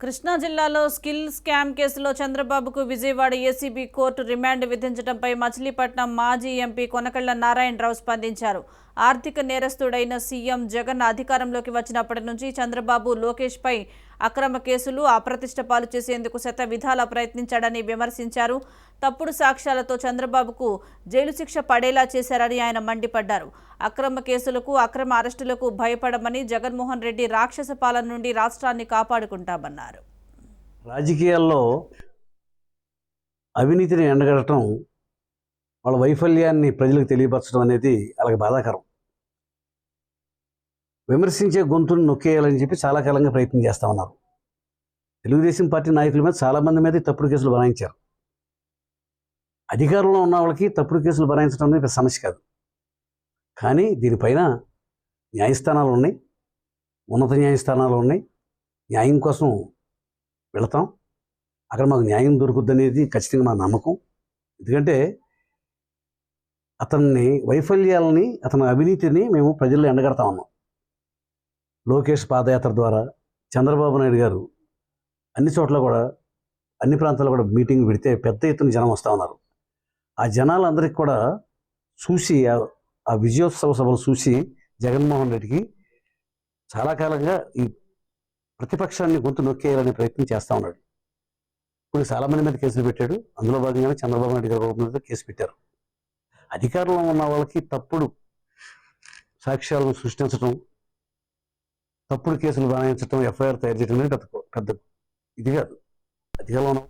కృష్ణా జిల్లాలో skill scam కేసులో చంద్రబాబుకు విజయవాడ ఏసీబీ కోర్టు రిమాండ్ విధించడంపై మచిలీపట్నం మాజీ ఎంపీ కొనకళ్ళ నారాయణరావు స్పందించారు. ఆర్థిక నేరస్తుడైన సీఎం జగన్ అధికారంలోకి వచ్చినప్పటి నుంచి చంద్రబాబు లోకేష్పై అక్రమ కేసులు అప్రతిష్ట పాలు చేసేందుకు శత విధాలా ప్రయత్నించాడని విమర్శించారు. తప్పుడు సాక్ష్యాలతో చంద్రబాబుకు జైలు శిక్ష పడేలా చేశారని ఆయన మండిపడ్డారు. అక్రమ కేసులకు అక్రమ అరెస్టులకు భయపడమని జగన్మోహన్ రెడ్డి రాక్షస పాలన నుండి రాష్ట్రాన్ని కాపాడుకుంటామన్నారు. రాజకీయాల్లో అవినీతిని ఎండగడటం వాళ్ళ వైఫల్యాన్ని ప్రజలకు తెలియపరచడం అనేది వాళ్ళకి బాధాకరం. విమర్శించే గొంతును నొక్కేయాలని చెప్పి చాలా కాలంగా ప్రయత్నం చేస్తూ ఉన్నారు. తెలుగుదేశం పార్టీ నాయకుల మీద చాలామంది మీద తప్పుడు కేసులు బనాయించారు. అధికారంలో ఉన్న వాళ్ళకి తప్పుడు కేసులు బనాయించడం అనేది పెద్ద సమస్య కాదు. కానీ దీనిపైన న్యాయస్థానాలు ఉన్నాయి. ఉన్నత న్యాయస్థానాలు ఉన్నాయి. న్యాయం కోసం వెళతాం. అక్కడ మాకు న్యాయం దొరుకుద్దనేది ఖచ్చితంగా మా నమ్మకం. ఎందుకంటే అతన్ని వైఫల్యాలని అతని అవినీతిని మేము ప్రజల్లో ఎండగడతా ఉన్నాం. లోకేష్ పాదయాత్ర ద్వారా చంద్రబాబు నాయుడు గారు అన్ని చోట్ల కూడా అన్ని ప్రాంతాల్లో కూడా మీటింగ్ పెడితే పెద్ద ఎత్తున జనం వస్తూ ఉన్నారు. ఆ జనాలందరికీ కూడా చూసి ఆ- విజయోత్సవ సభలు చూసి జగన్మోహన్ రెడ్డికి చాలా కాలంగా ఈ ప్రతిపక్షాన్ని గొంతు నొక్కేయాలనే ప్రయత్నం చేస్తూ ఉన్నాడు. ఇప్పుడు చాలామంది మీద కేసులు పెట్టాడు. అందులో భాగంగానే చంద్రబాబు నాయుడు గారు మీద కేసు పెట్టారు. అధికారంలో ఉన్న వాళ్ళకి తప్పుడు సాక్ష్యాలను సృష్టించడం తప్పుడు కేసులు బనాయించడం ఎఫ్ఐఆర్ తయారు చేయడం అనేది పెద్ద పెద్ద ఇది కాదు. అధికారంలో ఉన్న